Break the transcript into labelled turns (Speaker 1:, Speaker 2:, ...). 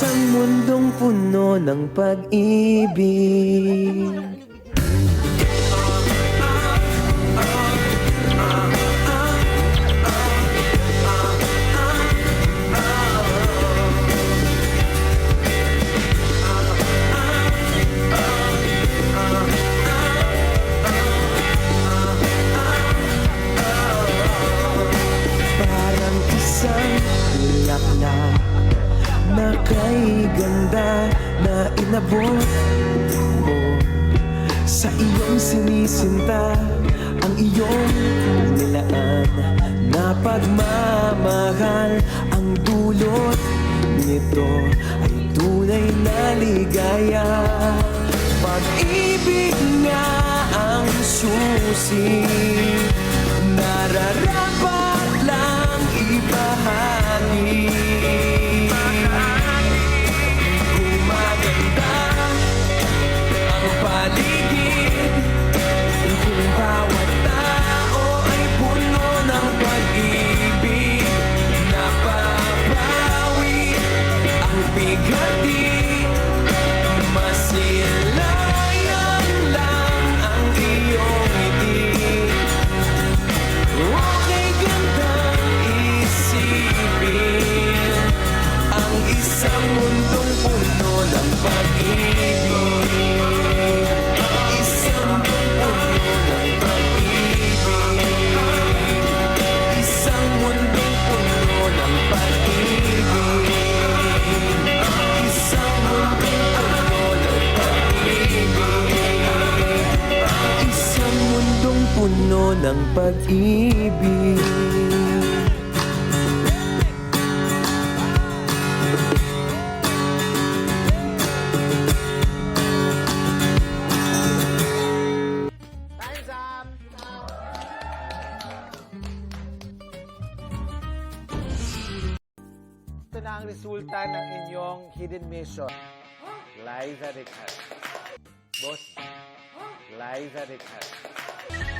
Speaker 1: isang mundong puno ng pag-ibig. Parang isang bulaklak Na kay ganda na inabot mo. Sa iyong sinisinta Ang iyong nilaan. Na pagmamahal Ang dulot nito Ay tunay na ligaya. Pag-ibig nga ang susi bigati Masilayan puno ng pag-ibig!
Speaker 2: Ito na resulta ng inyong hidden mission. Liza Ricardo. Boss, Liza Ricardo.